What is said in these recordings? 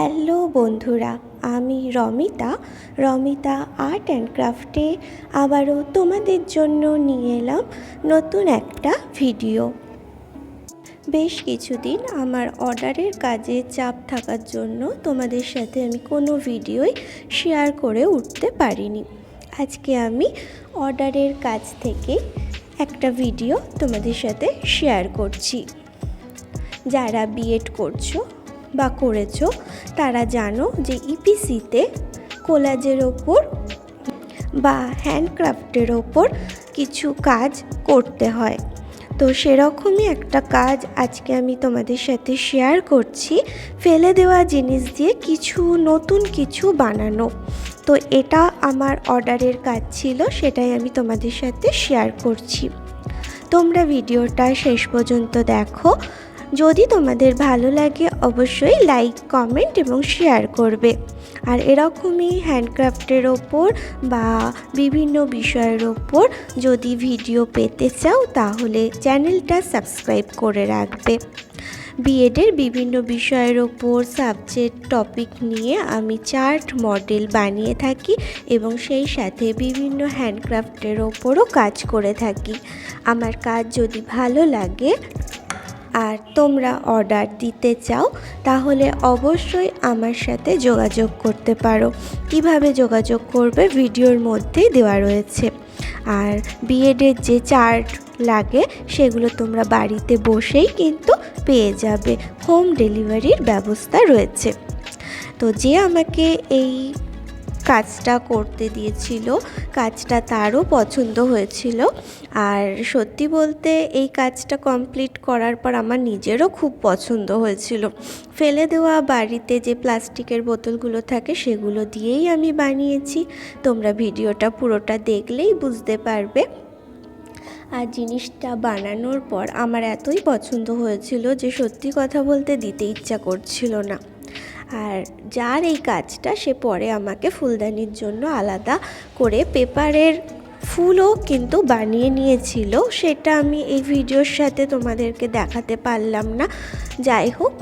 Hello বন্ধুরা, আমি Ramita. Ramita art and ক্রাফটে আবারও তোমাদের জন্য নিয়ে এলাম নতুন একটা ভিডিও। বেশ কিছুদিন আমার অর্ডারের কাজে চাপ থাকার জন্য তোমাদের সাথে আমি কোনো ভিডিওই শেয়ার করে উঠতে পারিনি। আজকে আমি অর্ডারের কাজ থেকে একটা ভিডিও তোমাদের সাথে শেয়ার করছি। যারা বিএড করছ বা করেছ, তারা জানো যে ইপিসিতে কোলাজের ওপর বা হ্যান্ডক্রাফটের ওপর কিছু কাজ করতে হয়। তো সেরকমই একটা কাজ আজকে আমি তোমাদের সাথে শেয়ার করছি। ফেলে দেওয়া জিনিস দিয়ে কিছু নতুন কিছু বানানো। তো এটা আমার অর্ডারের কাজ ছিল, সেটাই আমি তোমাদের সাথে শেয়ার করছি। তোমরা ভিডিওটা শেষ পর্যন্ত দেখো। যদি তোমাদের ভালো লাগে, অবশ্যই লাইক কমেন্ট এবং শেয়ার করবে। আর এরকমই হ্যান্ডক্রাফটের ওপর বা বিভিন্ন বিষয়ের ওপর যদি ভিডিও পেতে চাও, তাহলে চ্যানেলটা সাবস্ক্রাইব করে রাখবে। বিএডের বিভিন্ন বিষয়ের ওপর সাবজেক্ট টপিক নিয়ে আমি চার্ট মডেল বানিয়ে থাকি এবং সেই সাথে বিভিন্ন হ্যান্ডক্রাফটের ওপরও কাজ করে থাকি। আমার কাজ যদি ভালো লাগে আর তোমরা অর্ডার দিতে চাও, তাহলে অবশ্যই আমার সাথে যোগাযোগ করতে পারো। কীভাবে যোগাযোগ করবে ভিডিওর মধ্যেই দেওয়া রয়েছে। আর বিএডের যে চার্ট লাগে, সেগুলো তোমরা বাড়িতে বসেই কিন্তু পেয়ে যাবে। হোম ডেলিভারির ব্যবস্থা রয়েছে। তো যে আমাকে এই কাজটা করতে দিয়েছিল। কাজটা তারও পছন্দ হয়েছিল। আর সত্যি বলতে এই কাজটা কমপ্লিট করার পর আমার নিজেরও খুব পছন্দ হয়েছিল। ফেলে দেওয়া বাড়িতে যে প্লাস্টিকের বোতলগুলো থাকে সেগুলো দিয়েই আমি বানিয়েছি। তোমরা ভিডিওটা পুরোটা দেখলেই বুঝতে পারবে। আর জিনিসটা বানানোর পর আমার এতই পছন্দ হয়েছিল যে সত্যি কথা বলতে দিতে ইচ্ছা করছিল না। আর যার এই কাজটা সে পরে আমাকে ফুলদানির জন্য আলাদা করে পেপারের ফুলও কিন্তু বানিয়ে নিয়েছিল। সেটা আমি এই ভিডিওর সাথে তোমাদেরকে দেখাতে পারলাম না। যাই হোক,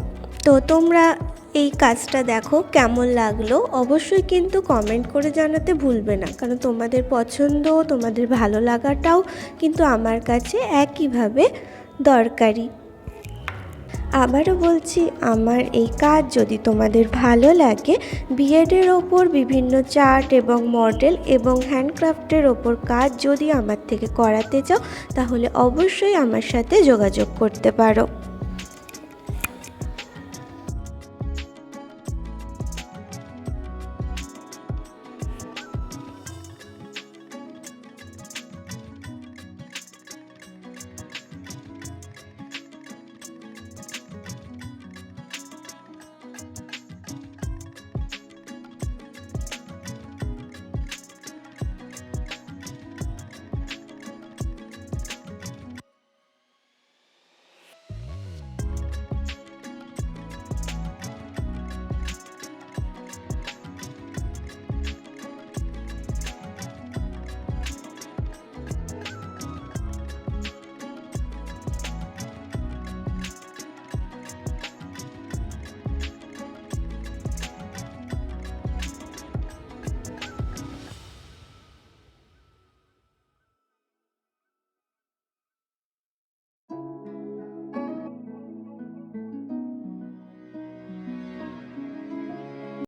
তো তোমরা এই কাজটা দেখো, কেমন লাগল? অবশ্যই কিন্তু কমেন্ট করে জানাতে ভুলবে না, কারণ তোমাদের পছন্দ, তোমাদের ভালো লাগাটাও কিন্তু আমার কাছে একইভাবে দরকারি। আবারও বলছি, আমার এই কাজ যদি তোমাদের ভালো লাগে, বিএডের ওপর বিভিন্ন চার্ট এবং মডেল এবং হ্যান্ডক্রাফটের ওপর কাজ যদি আমার থেকে করাতে চাও, তাহলে অবশ্যই আমার সাথে যোগাযোগ করতে পারো।